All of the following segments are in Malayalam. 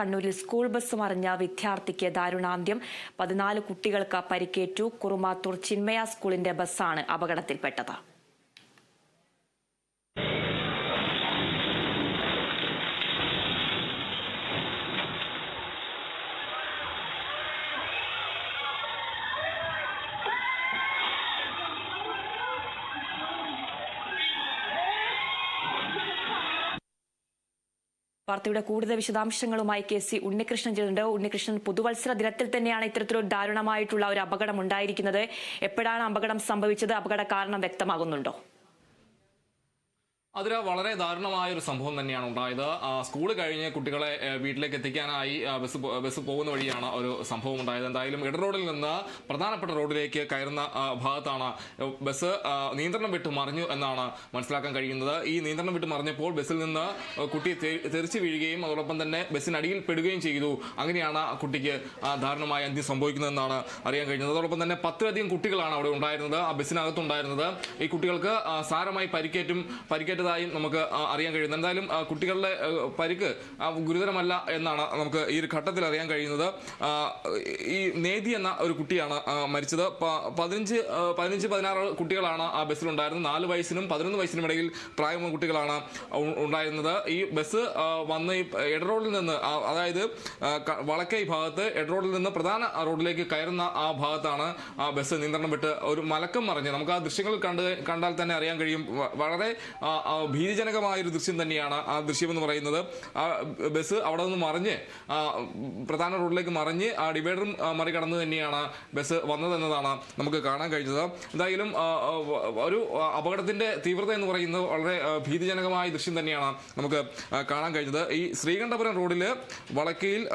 കണ്ണൂരിൽ സ്കൂൾ ബസ് മറിഞ്ഞ വിദ്യാർത്ഥിക്ക് ദാരുണാന്ത്യം. പതിനാല് കുട്ടികൾക്ക് പരിക്കേറ്റു. കുറുമാത്തൂർ ചിന്മയ സ്കൂളിന്റെ ബസ്സാണ് അപകടത്തിൽപ്പെട്ടത്. വാർത്തയുടെ കൂടുതൽ വിശദാംശങ്ങളുമായി കെ സി ഉണ്ണികൃഷ്ണൻ ചെയ്തിട്ടുണ്ട് ഉണ്ണികൃഷ്ണൻ പുതുവത്സര ദിനത്തിൽ തന്നെയാണ് ഇത്തരത്തിലൊരു ദാരുണമായിട്ടുള്ള ഒരു അപകടം ഉണ്ടായിരിക്കുന്നത്. എപ്പോഴാണ് അപകടം സംഭവിച്ചത്? അപകട കാരണം വ്യക്തമാകുന്നുണ്ടോ? അതിൽ വളരെ ദാരുണമായ ഒരു സംഭവം തന്നെയാണ് ഉണ്ടായത്. സ്കൂൾ കഴിഞ്ഞ് കുട്ടികളെ വീട്ടിലേക്ക് എത്തിക്കാനായി ബസ് ബസ് പോകുന്ന വഴിയാണ് ഒരു സംഭവം ഉണ്ടായത്. എന്തായാലും ഇട റോഡിൽ നിന്ന് പ്രധാനപ്പെട്ട റോഡിലേക്ക് കയറുന്ന ഭാഗത്താണ് ബസ് നിയന്ത്രണം വിട്ട് മറിഞ്ഞു എന്നാണ് മനസ്സിലാക്കാൻ കഴിയുന്നത്. ഈ നിയന്ത്രണം വിട്ട് മറിഞ്ഞപ്പോൾ ബസ്സിൽ നിന്ന് കുട്ടി തെറിച്ചു വീഴുകയും അതോടൊപ്പം തന്നെ ബസ്സിനടിയിൽ പെടുകയും ചെയ്തു. അങ്ങനെയാണ് കുട്ടിക്ക് ദാരുണമായ അന്ത്യം സംഭവിക്കുന്നതെന്നാണ് അറിയാൻ കഴിഞ്ഞത്. അതോടൊപ്പം തന്നെ പത്തിലധികം കുട്ടികളാണ് അവിടെ ഉണ്ടായിരുന്നത് ആ ബസ്സിനകത്തുണ്ടായിരുന്നത്. ഈ കുട്ടികൾക്ക് സാരമായി പരിക്കേറ്റും പരിക്കേറ്റതായും നമുക്ക് അറിയാൻ കഴിയുന്നു. എന്തായാലും കുട്ടികളുടെ പരിക്ക് ഗുരുതരമല്ല എന്നാണ് നമുക്ക് ഈ ഒരു ഘട്ടത്തിൽ അറിയാൻ കഴിയുന്നത്. ഈ നേതി എന്ന ഒരു കുട്ടിയാണ് മരിച്ചത്. പതിനഞ്ച് പതിനഞ്ച് പതിനാറ് കുട്ടികളാണ് ആ ബസ്സിലുണ്ടായിരുന്നത്. നാല് വയസ്സിനും പതിനൊന്ന് വയസ്സിനും ഇടയിൽ പ്രായമുള്ള കുട്ടികളാണ് ഉണ്ടായിരുന്നത്. ഈ ബസ് വന്ന് ഈ എടറോഡിൽ നിന്ന് അതായത് വളക്കൈ ഭാഗത്ത് എഡറോഡിൽ നിന്ന് പ്രധാന റോഡിലേക്ക് കയറുന്ന ആ ഭാഗത്താണ് ആ ബസ് നിയന്ത്രണം വിട്ട് ഒരു മലക്കം മറിഞ്ഞ് നമുക്ക് ആ ദൃശ്യങ്ങൾ കണ്ട് കണ്ടാൽ തന്നെ അറിയാൻ കഴിയും. വളരെ ആ, ആ, ഭീതിജനകമായ ഒരു ദൃശ്യം തന്നെയാണ് ആ ദൃശ്യം എന്ന് പറയുന്നത്. ആ ബസ് അവിടെ നിന്ന് മറിഞ്ഞ് പ്രധാന റോഡിലേക്ക് മറിഞ്ഞ് ആ ഡിവൈഡറും മറികടന്ന് തന്നെയാണ് ബസ് വന്നതെന്നതാണ് നമുക്ക് കാണാൻ കഴിഞ്ഞത്. എന്തായാലും ഒരു അപകടത്തിന്റെ തീവ്രത എന്ന് പറയുന്നത് വളരെ ഭീതിജനകമായ ദൃശ്യം തന്നെയാണ് നമുക്ക് കാണാൻ കഴിഞ്ഞത്. ഈ ശ്രീകണ്ഠപുരം റോഡിൽ വളക്കയിൽ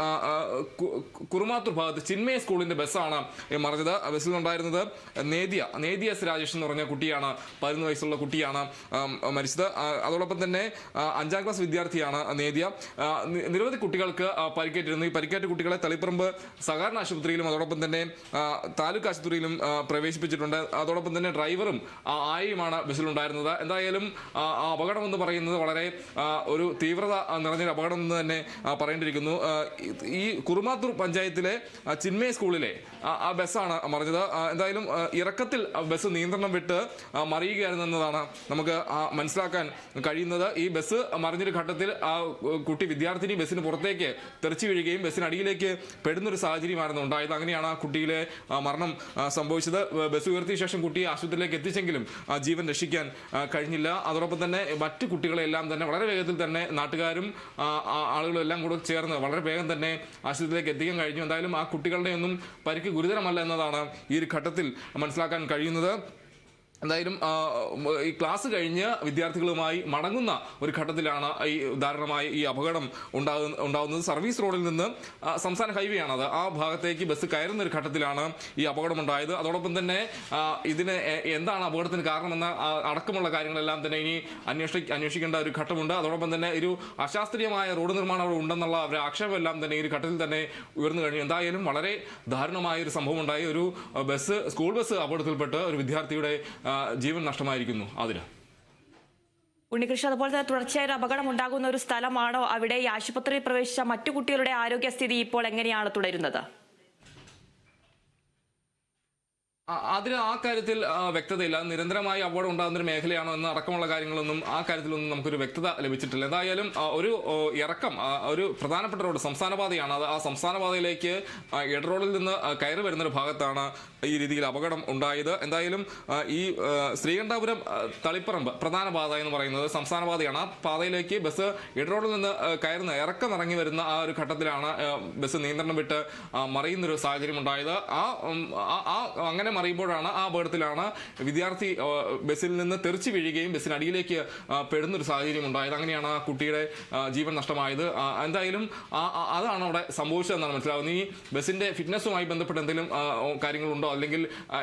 കുറുമാത്തൂർ ഭാഗത്ത് ചിന്മയ സ്കൂളിന്റെ ബസ്സാണ് മറിഞ്ഞത്. ബസ്സിൽ ഉണ്ടായിരുന്നത് നേദിയ നേദിയ എസ് രാജേഷ് എന്ന് പറഞ്ഞ കുട്ടിയാണ് പതിനൊന്ന് വയസ്സുള്ള കുട്ടിയാണ് മരിച്ചത്. അതോടൊപ്പം തന്നെ അഞ്ചാം ക്ലാസ് വിദ്യാർത്ഥിയാണ് നേദിയ. ആ, നിരവധി കുട്ടികൾക്ക് പരിക്കേറ്റിരുന്നു. ഈ പരിക്കേറ്റ കുട്ടികളെ തളിപ്പറമ്പ് സഹകരണ ആശുപത്രിയിലും അതോടൊപ്പം തന്നെ താലൂക്ക് ആശുപത്രിയിലും പ്രവേശിപ്പിച്ചിട്ടുണ്ട്. അതോടൊപ്പം തന്നെ ഡ്രൈവറും ആയിയുമാണ് ബസ്സിലുണ്ടായിരുന്നത്. എന്തായാലും അപകടം എന്ന് പറയുന്നത് വളരെ ഒരു തീവ്രത നിറഞ്ഞൊരു അപകടം എന്ന് തന്നെ പറയേണ്ടിയിരിക്കുന്നു. ഈ- കുറുമാത്തൂർ പഞ്ചായത്തിലെ ചിന്മയ സ്കൂളിലെ ആ, ബസ്സാണ് മറിഞ്ഞത്. എന്തായാലും ഇറക്കത്തിൽ ബസ് നിയന്ത്രണം വിട്ട് മറിയുകയായിരുന്നു എന്നതാണ് നമുക്ക് ആ, മനസ്സിലാക്കാൻ കഴിയുന്നത്. ഈ ബസ് മറിഞ്ഞൊരു ഘട്ടത്തിൽ ആ കുട്ടി വിദ്യാർത്ഥിനി ബസ്സിന് പുറത്തേക്ക് തെറിച്ചു വീഴുകയും ബസ്സിനടിയിലേക്ക് പെടുന്നൊരു സാഹചര്യമായിരുന്നു ഉണ്ടായത്. അങ്ങനെയാണ് ആ കുട്ടിയിലെ മരണം സംഭവിച്ചത്. ബസ് ഉയർത്തിയ ശേഷം കുട്ടിയെ ആശുപത്രിയിലേക്ക് എത്തിച്ചെങ്കിലും ജീവൻ രക്ഷിക്കാൻ കഴിഞ്ഞില്ല. അതോടൊപ്പം തന്നെ മറ്റു കുട്ടികളെല്ലാം തന്നെ വളരെ വേഗത്തിൽ തന്നെ നാട്ടുകാരും ആളുകളും എല്ലാം കൂടെ ചേർന്ന് വളരെ വേഗം തന്നെ ആശുപത്രിയിലേക്ക് എത്തിക്കാൻ കഴിഞ്ഞു. എന്തായാലും ആ കുട്ടികളുടെ ഒന്നും പരിക്ക് ഗുരുതരമല്ല എന്നതാണ് ഈ ഒരു ഘട്ടത്തിൽ മനസ്സിലാക്കാൻ കഴിയുന്നത്. എന്തായാലും ഈ ക്ലാസ് കഴിഞ്ഞ് വിദ്യാർത്ഥികളുമായി മടങ്ങുന്ന ഒരു ഘട്ടത്തിലാണ് ഈ ഉദാഹരണമായി ഈ അപകടം ഉണ്ടാകുന്ന ഉണ്ടാകുന്നത് സർവീസ് റോഡിൽ നിന്ന് സംസ്ഥാന ഹൈവേ ആണത് ആ ഭാഗത്തേക്ക് ബസ് കയറുന്ന ഒരു ഘട്ടത്തിലാണ് ഈ അപകടം ഉണ്ടായത് അതോടൊപ്പം തന്നെ ഇതിന് എന്താണ് അപകടത്തിന് കാരണമെന്ന അടക്കമുള്ള കാര്യങ്ങളെല്ലാം തന്നെ ഇനി അന്വേഷി അന്വേഷിക്കേണ്ട ഒരു ഘട്ടമുണ്ട്. അതോടൊപ്പം തന്നെ ഒരു അശാസ്ത്രീയമായ റോഡ് നിർമ്മാണം അവിടെ ഉണ്ടെന്നുള്ള ഒരു ആക്ഷേപമെല്ലാം തന്നെ ഈ ഒരു ഘട്ടത്തിൽ തന്നെ ഉയർന്നു കഴിഞ്ഞു. എന്തായാലും വളരെ ദാരുണമായ ഒരു സംഭവം ഉണ്ടായി ഒരു ബസ് സ്കൂൾ ബസ് അപകടത്തിൽപ്പെട്ട് ഒരു വിദ്യാർത്ഥിയുടെ ജീവൻ നഷ്ടമായിരിക്കുന്നു. അതിന് ഉണ്ണികൃഷ്ണൻ അതുപോലെ തന്നെ തുടർച്ചയായ അപകടം ഉണ്ടാകുന്ന ഒരു സ്ഥലമാണോ അവിടെ? ആശുപത്രിയിൽ പ്രവേശിച്ച മറ്റു കുട്ടികളുടെ ആരോഗ്യസ്ഥിതി ഇപ്പോൾ എങ്ങനെയാണ് തുടരുന്നത് ആ, അതിന് ആ കാര്യത്തിൽ വ്യക്തതയില്ല. നിരന്തരമായി അപകടം ഉണ്ടാകുന്ന ഒരു മേഖലയാണോ എന്ന് അടക്കമുള്ള കാര്യങ്ങളൊന്നും ആ കാര്യത്തിലൊന്നും നമുക്കൊരു വ്യക്തത ലഭിച്ചിട്ടില്ല. എന്തായാലും ഒരു ഇറക്കം ഒരു പ്രധാനപ്പെട്ട റോഡ് സംസ്ഥാന പാതയാണ് അത് ആ സംസ്ഥാന പാതയിലേക്ക് ഇടറോഡിൽ നിന്ന് കയറി വരുന്ന ഒരു ഭാഗത്താണ് ഈ രീതിയിൽ അപകടം ഉണ്ടായത്. എന്തായാലും ഈ ശ്രീകണ്ഠാപുരം തളിപ്പറമ്പ് പ്രധാന പാത എന്ന് പറയുന്നത് സംസ്ഥാന പാതയാണ് ആ പാതയിലേക്ക് ബസ് ഇടറോഡിൽ നിന്ന് കയറുന്ന ഇറക്കം ഇറങ്ങി വരുന്ന ആ ഒരു ഘട്ടത്തിലാണ് ബസ് നിയന്ത്രണം വിട്ട് മറിയുന്നൊരു സാഹചര്യം ഉണ്ടായത് ആ ഉം, ആ അറിയുമ്പോഴാണ് ആ അപകടത്തിലാണ് വിദ്യാർത്ഥി ബസ്സിൽ നിന്ന് തെറിച്ച് വീഴുകയും ബസ്സിന് അടിയിലേക്ക് പെടുന്നൊരു സാഹചര്യം ഉണ്ടായത്. അങ്ങനെയാണ് ആ കുട്ടിയുടെ ജീവൻ നഷ്ടമായത്. എന്തായാലും അതാണ് അവിടെ സംഭവിച്ചതെന്നാണ് മനസ്സിലാവുന്നത്. ഈ ബസ്സിന്റെ ഫിറ്റ്നസ്സുമായി ബന്ധപ്പെട്ട് എന്തെങ്കിലും കാര്യങ്ങളുണ്ടോ? അല്ലെങ്കിൽ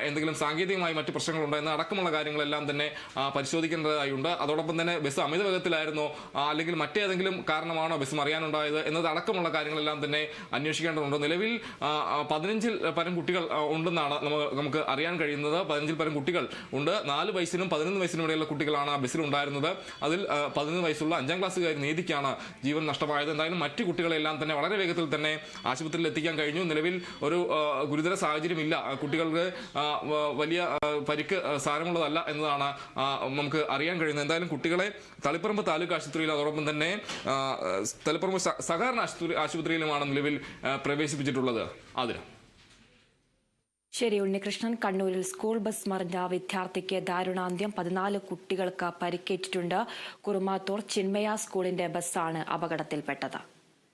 എന്തെങ്കിലും സാങ്കേതികമായി മറ്റു പ്രശ്നങ്ങളുണ്ടോ? എന്ന അടക്കമുള്ള കാര്യങ്ങളെല്ലാം തന്നെ പരിശോധിക്കേണ്ടതായി പരിശോധിക്കേണ്ടതായുണ്ട് അതോടൊപ്പം തന്നെ ബസ് അമിത വേഗത്തിലായിരുന്നോ. അല്ലെങ്കിൽ മറ്റേതെങ്കിലും കാരണമാണോ ബസ് മറിയാനുണ്ടായത് എന്നത് അടക്കമുള്ള കാര്യങ്ങളെല്ലാം തന്നെ അന്വേഷിക്കേണ്ടതുണ്ട്. നിലവിൽ പതിനഞ്ചിൽ പരം കുട്ടികൾ ഉണ്ടെന്നാണ് നമുക്ക് അറിയാൻ കഴിയുന്നത് പതിനഞ്ചിൽ പരം കുട്ടികൾ ഉണ്ട്. നാല് വയസ്സിനും പതിനൊന്ന് വയസ്സിനും ഇടയിലുള്ള കുട്ടികളാണ് ആ ബസ്സിൽ ഉണ്ടായിരുന്നത് അതിൽ പതിനൊന്ന് വയസ്സുള്ള അഞ്ചാം ക്ലാസ്സുകാരി നീതിക്കാണ് ജീവൻ നഷ്ടമായത്. എന്തായാലും മറ്റു കുട്ടികളെല്ലാം തന്നെ വളരെ വേഗത്തിൽ തന്നെ ആശുപത്രിയിൽ എത്തിക്കാൻ കഴിഞ്ഞു. നിലവിൽ ഒരു ഗുരുതര സാഹചര്യമില്ല. കുട്ടികൾക്ക് വലിയ പരിക്ക് സാരമുള്ളതല്ല എന്നതാണ് നമുക്ക് അറിയാൻ കഴിയുന്നത്. എന്തായാലും കുട്ടികളെ തളിപ്പറമ്പ് താലൂക്ക് ആശുപത്രിയിൽ അതോടൊപ്പം തന്നെ തളിപ്പറമ്പ് സഹകരണ ആശുപത്രി ആശുപത്രിയിലുമാണ് നിലവിൽ പ്രവേശിപ്പിച്ചിട്ടുള്ളത്. അതിന് ശരി ഉണ്ണികൃഷ്ണൻ കണ്ണൂരിൽ സ്കൂൾ ബസ് മറിഞ്ഞ വിദ്യാർത്ഥിക്ക് ദാരുണാന്ത്യം പതിനാല് കുട്ടികൾക്ക് പരിക്കേറ്റിട്ടുണ്ട്. കുറുമാത്തൂർ ചിന്മയ സ്കൂളിന്റെ ബസ്സാണ് അപകടത്തിൽപ്പെട്ടത്.